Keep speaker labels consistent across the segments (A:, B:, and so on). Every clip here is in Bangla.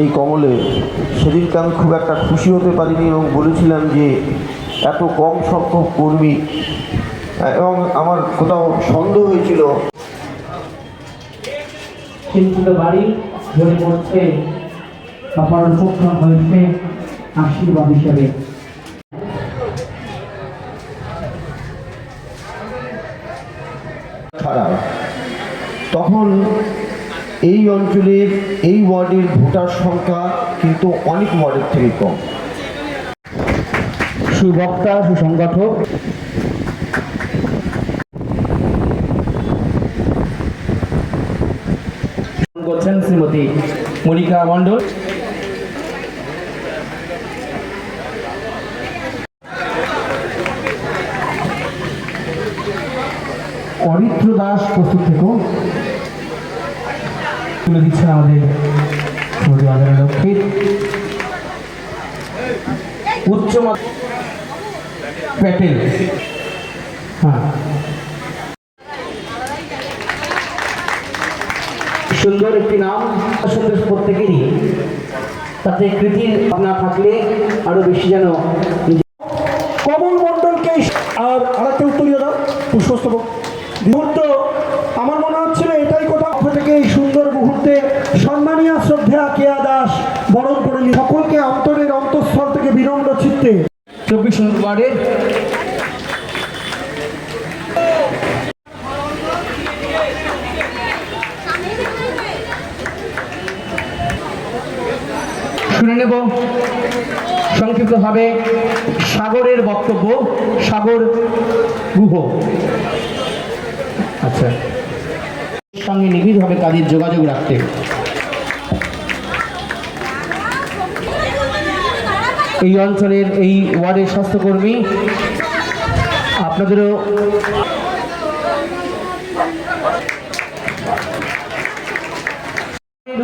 A: এই কমলে সেদিনকে আমি খুব একটা খুশি হতে পারিনি এবং বলেছিলাম যে এত কম সংখ্যক কর্মী এবং আমার কোথাও সন্দেহ হয়েছিল।
B: চিন্তিত বাড়ি ঝরে পড়ছে হয়েছে আশীর্বাদ হিসেবে।
A: তখন এই অঞ্চলের এই ওয়ার্ডের ভোটার সংখ্যা কিন্তু অনেক ওয়ার্ডের থেকে কম।
B: সুবক্তা সুসংগঠক। করছেন শ্রীমতী মনিকা মণ্ডল। অরিত্র দাস প্রস্তুত থেকো। তুলে দিচ্ছেন আমাদের বাজারের লক্ষ্মী উচ্চ প্যাটেল। হ্যাঁ। সুন্দর একটি নাম সন্দেশ প্রত্যেকেরই। তাতে কৃতির ভাবনা থাকলে আরও বেশি যেন
C: কমল মণ্ডলকে আর আরেকটা উত্তরীয় দাও পুষ্পস্তবক মুহূর্ত আমার মনে হচ্ছিল এটাই কোথাও পক্ষ থেকে এই সুন্দর মুহূর্তে সম্মানীয় শ্রদ্ধা কেয়া দাস বরণ করে নি সকলকে অন্তরের অন্তঃস্থল থেকে বিনম্র চিত্তে
B: চব্বিশ নম্বর শুনে নেব সংক্ষিপ্তভাবে সাগরের বক্তব্য, সাগর গুহ। আচ্ছা। সঙ্গে নিবিড়ভাবে কাজের যোগাযোগ রাখতে। এই অঞ্চলের এই ওয়ার্ডের স্বাস্থ্যকর্মী, আপনাদেরও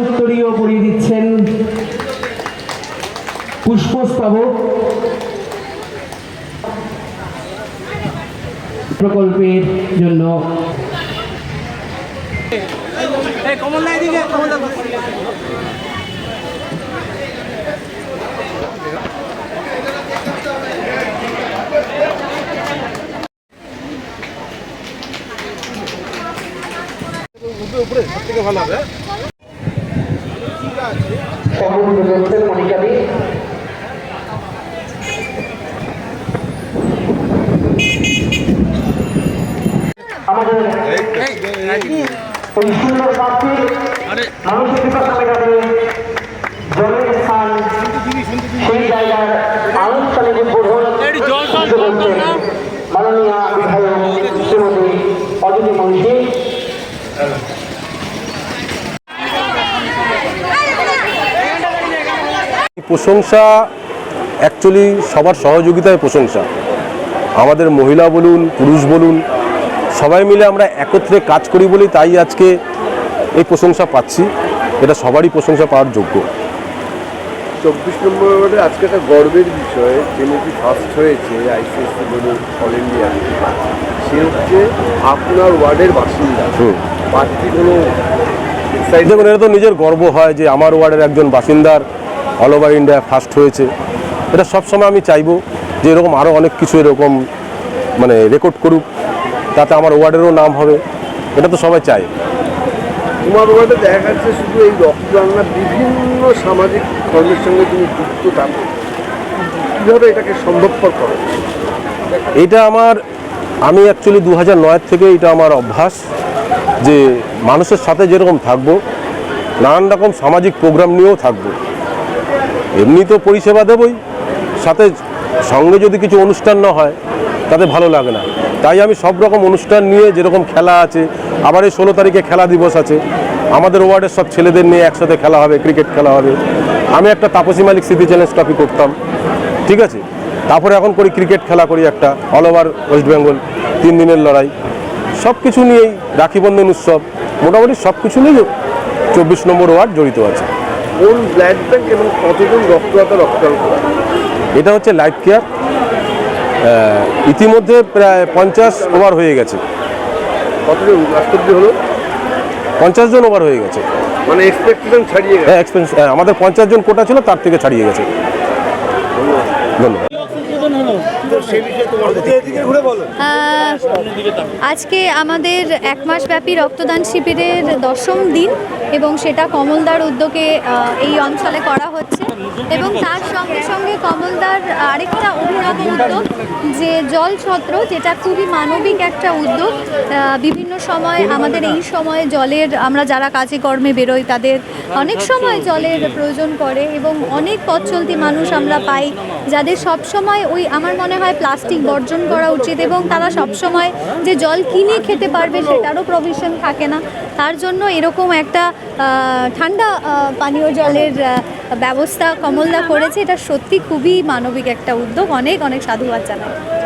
B: উত্তরীয় পরিয়ে দিচ্ছেন পুষ্পস্তবক প্রকল্পের জন্য। সভাপতি করছেন মনিকা দি আমাদের সব থেকে ভালো হবে আমাদের মেটাতে
D: প্রশংসা অ্যাকচুয়ালি সবার সহযোগিতায় প্রশংসা। আমাদের মহিলা বলুন পুরুষ বলুন সবাই মিলে আমরা একত্রে কাজ করি বলেই তাই আজকে এই প্রশংসা পাচ্ছি। এটা সবারই প্রশংসা পাওয়ার যোগ্য।
E: চব্বিশ নম্বর আজকে একটা গর্বের বিষয় যে নাকি ফার্স্ট হয়েছে আইসিএসসি বলুন অল ইন্ডিয়া সে হচ্ছে আপনার ওয়ার্ডের বাসিন্দা। বাড়তি কোনো
D: দেখুন এটা তো নিজের গর্ব হয় যে আমার ওয়ার্ডের একজন বাসিন্দার অল ওভার ইন্ডিয়া ফার্স্ট হয়েছে। এটা সবসময় আমি চাইব যে এরকম আরও অনেক কিছু এরকম মানে রেকর্ড করুক তাতে আমার ওয়ার্ডেরও নাম হবে। এটা তো সবাই চায়।
E: তোমার ওয়ার্ডে দেখা যাচ্ছে শুধু এই রক্তদান না বিভিন্ন সামাজিক কর্মের সঙ্গে তুমি যুক্ত থাকো কীভাবে এটাকে সম্ভবপর করো?
D: এটা আমার আমি অ্যাকচুয়ালি দু হাজার নয়ের থেকে এটা আমার অভ্যাস যে মানুষের সাথে যেরকম থাকব নানান রকম সামাজিক প্রোগ্রাম নিয়েও থাকব। এমনি তো পরিষেবা দেবই। সাথে সঙ্গে যদি কিছু অনুষ্ঠান না হয়, তাতে ভালো লাগে না। তাই আমি সব রকম অনুষ্ঠান নিয়ে যেরকম খেলা আছে, আবার এই ষোলো তারিখে খেলা দিবস আছে, আমাদের ওয়ার্ডের সব ছেলেদের নিয়ে একসাথে খেলা হবে, ক্রিকেট খেলা হবে। আমি একটা তাপসী মালিক স্মৃতি চ্যালেঞ্জ ট্রফি করতাম, ঠিক আছে? তারপরে এখন করি ক্রিকেট খেলা করি একটা অল ওভার ওয়েস্ট বেঙ্গল তিন দিনের লড়াই। সব কিছু নিয়েই রাখি বন্ধন উৎসব, মোটামুটি সব কিছু নিয়েই চব্বিশ নম্বর ওয়ার্ড জড়িত আছে।
E: কোন ব্লাড ব্যাংক এবং কতজন রক্তদাতা রক্তদান করে
D: এটা হচ্ছে লাইফ কেয়ার। ইতিমধ্যে প্রায় পঞ্চাশ ওভার হয়ে গেছে।
E: কতজন? রাষ্ট্রপতি হলো?
D: পঞ্চাশ জন ওভার হয়ে গেছে।
E: মানে এক্সপেকটেশন ছাড়িয়ে গেছে।
D: হ্যাঁ আমাদের পঞ্চাশ জন কোটা ছিল তার থেকে ছাড়িয়ে গেছে। ধন্যবাদ।
F: আজকে আমাদের এক মাস ব্যাপী রক্তদান শিবিরের দশম দিন এবং সেটা কমলদার উদ্যোগে এই অঞ্চলে করা হচ্ছে। এবং তার সঙ্গে সঙ্গে কমলদার আরেকটা অভিনব উদ্যোগ যে জল ছত্র যেটা খুবই মানবিক একটা উদ্যোগ। বিভিন্ন সময় আমাদের এই সময়ে জলের, আমরা যারা কাজে কর্মে বেরোই, তাদের অনেক সময় জলের প্রয়োজন পড়ে এবং অনেক পথ চলতি মানুষ আমরা পাই যাদের সব সময় ওই, আমার মনে হয়, প্লাস্টিক বর্জন করা উচিত এবং তারা সব সময় যে জল কিনে খেতে পারবে সেটারও প্রভিশন থাকে না। তার জন্য এরকম একটা ঠান্ডা পানীয় জলের ব্যবস্থা কমলদা করেছে এটা সত্যি খুবই মানবিক একটা উদ্যোগ। অনেক অনেক সাধুবাদ জানাই।